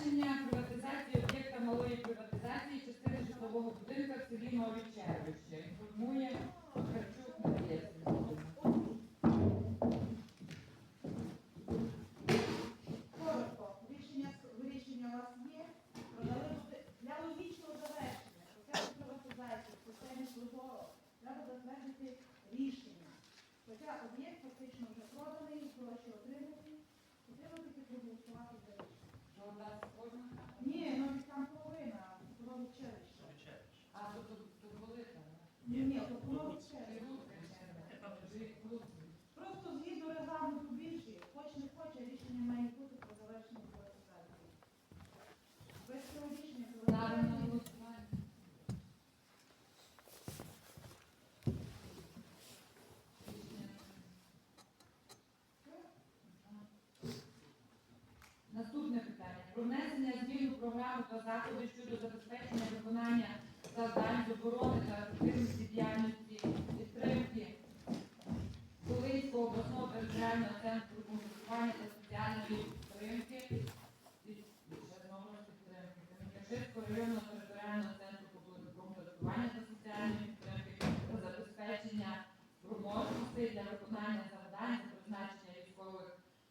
Завершення приватизації об'єкта малої приватизації частини житлового будинку в селі Нові. Інформує Харчук Надія Коротко, рішення, рішення у вас є. Для логічного завершення процесу приватизації в системі Службово треба затвердити рішення. Хоча об'єкт фактично вже проданий, гроші отримані, тільки проголосувати за рішення. Що у нас кожна? Ні, ну і там половина, половина училища. А, то тут тут велика. Ні, ні, то половина училища. Тут Просто згідно регламенту більше, хоч не хоче, рішення має бути про завершення приватизації. Без цього рішення Ставимо на приватизації голосування. Рішення. Наступне питання. Про внесення змін у програму та заходи щодо забезпечення виконання завдань оборони та ефективності діяльності підтримки Волинського обласного територіального центру комплектування та соціальної підтримки Кам'янка-Ширського районного територіального центру комплектування та соціальної підтримки та забезпечення спроможностей для виконання завдань за призначення військових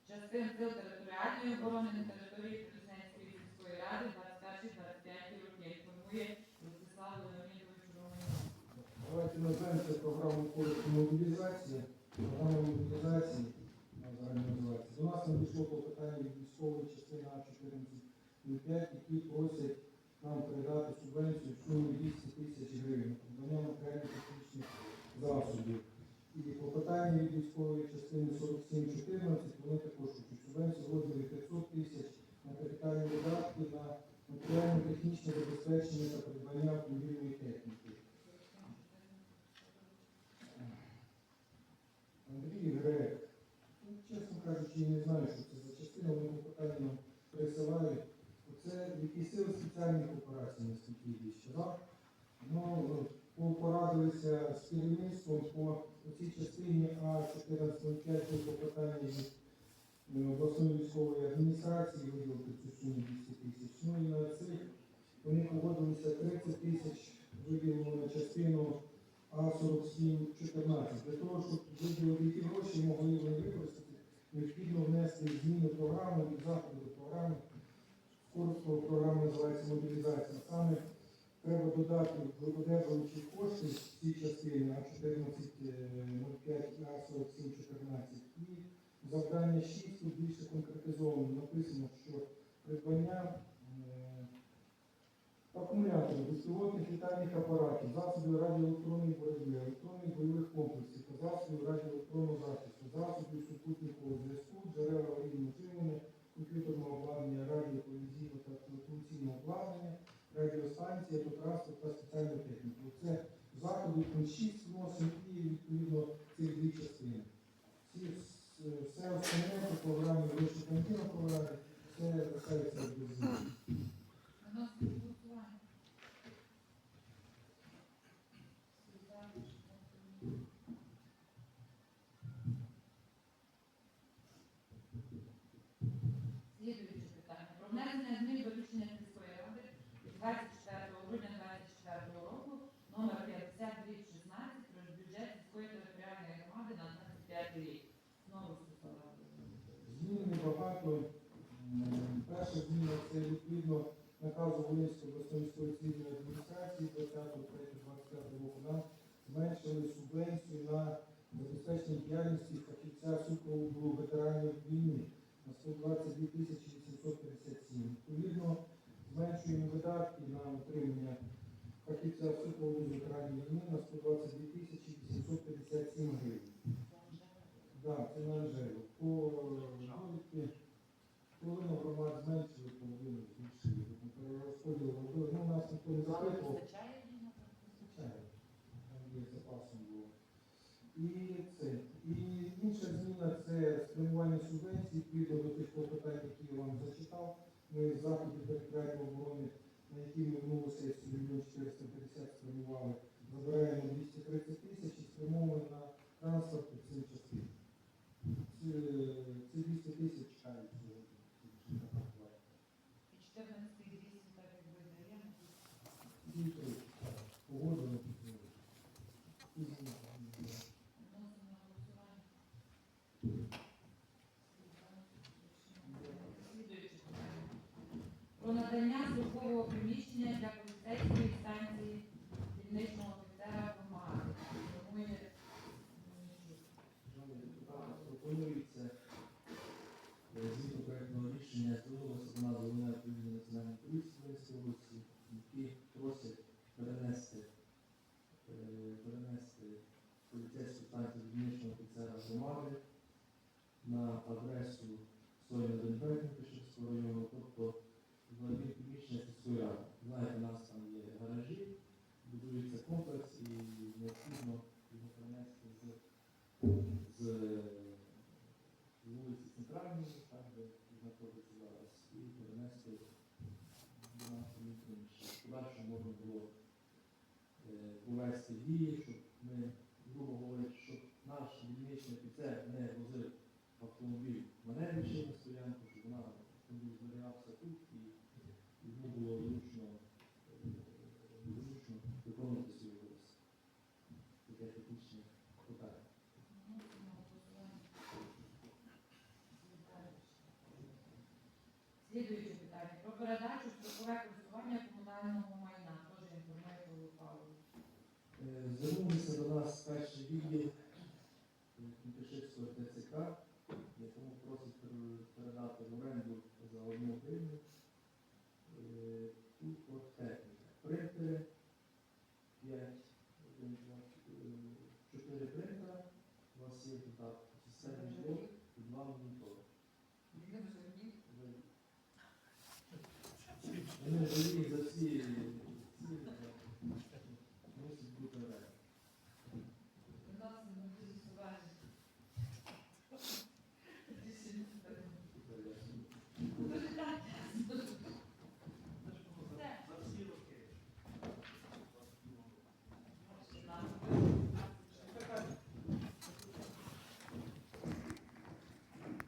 частин сил територіальної оборони це програму коротко мобілізації. Програма мобілізації називається. До нас надійшло клопотання від військової частини А1405, які просять нам передати субвенцію в сумі 200 тисяч гривень, придбання матеріально-технічних засобів. І клопотання від військової частини 4714, вони також хочуть субвенцію в розмірі 500 тисяч на капітальні видатки на матеріально-технічне забезпечення та придбання автомобільної техніки. Андрій Ну, чесно кажучи, я не знаю, що це за частина, вони питання нам присилали. Це якісь сили спеціальних операцій, наскільки ще, так? Ну, порадилися з керівництвом по цій частині А1405 було питання від е, обласної військової адміністрації виділити цю суму 200 тисяч. Ну і на цих вони погодилися 30 тисяч виділимо на частину а4714. Для того, щоб виділити ті гроші могли використати, необхідно внести зміни в програму і заходи програми. Коротко програма називається мобілізація. Саме треба додати одержувачі кошти в цій частині А1405 і А4714. І завдання 6 тут більше конкретизовано. Написано, що придбання акумуляторів, безпілотних літальних апаратів, засобів радіоелектронної боротьби, електронних бойових комплексів та засобів радіоелектронного захисту, засобів супутникового зв'язку, джерел аварійного живлення, комп'ютерного обладнання, радіо, телевізійного та телефонційного обладнання, радіостанції, автотранспорт та спеціальну техніку. Це заходи пункт 6 вносимо і відповідно ці дві частини. Ці, все остальне по програмі вищої контина програми, це лишається без змін. Слідуюче питання. Про внесення змін до рішення сільської ради від 24 грудня 2024 року номер 5216 про бюджет сільської територіальної громади на 25 рік. Знову Світлана. Змін небагато. Перша зміна це відповідно наказу Волинської обласної військової адміністрації 20.03.25 року нам зменшили субвенцію на забезпечення діяльності фахівця супроводу ветеранів війни 122 тисячі 857. Відповідно, зменшуємо видатки на утримання фахівця супроводу ветеранів війни на 122 тисячі 857 гривень. Так, це на Анжелу. По довідки половину громад зменшили, половину збільшили. Тобто Перерозподіл робили. Ну, нас ніхто не Але запитував. вистачає їй на це? Звичайно, там є запасом було. І це. І інша зміна це спрямування субвенцій відповідно до тих клопотань, які я вам зачитав. Ми з заходів територіальної оборони, на які ми минулу сесію мільйон 450 спрямували, забираємо 230 тисяч і спрямовуємо на транспорт у цій частині. Ці, ці 200 тисяч чекають. цього. І 14 Пропонується е, згідно проектного рішення звернулося до нас головне управління національної поліції Волинської області, які просять перенести, е, перенести поліцейську станцію дільничного офіцера громади на адресу Сойна Денбек Пішинського району, тобто приміщення сільської. Знаєте, у нас там є гаражі, будується комплекс і необхідно його перенести з, з вулиці Центральної, там де знаходиться зараз, і перенести до нас приміщення. Подальше можна було е, повести дії, щоб ми, грубо говорячи, щоб наш дільничний офіцер не возив автомобіль мене більше на стоянку, вона автомобіль зберігався тут і йому було зручно, е, виконувати свої обов'язки. Таке технічне питання. Слідуюче питання про передачу строкове користування комунального майна. Теж інформує Павло Павлович. Е, Звернувся до нас перший відділ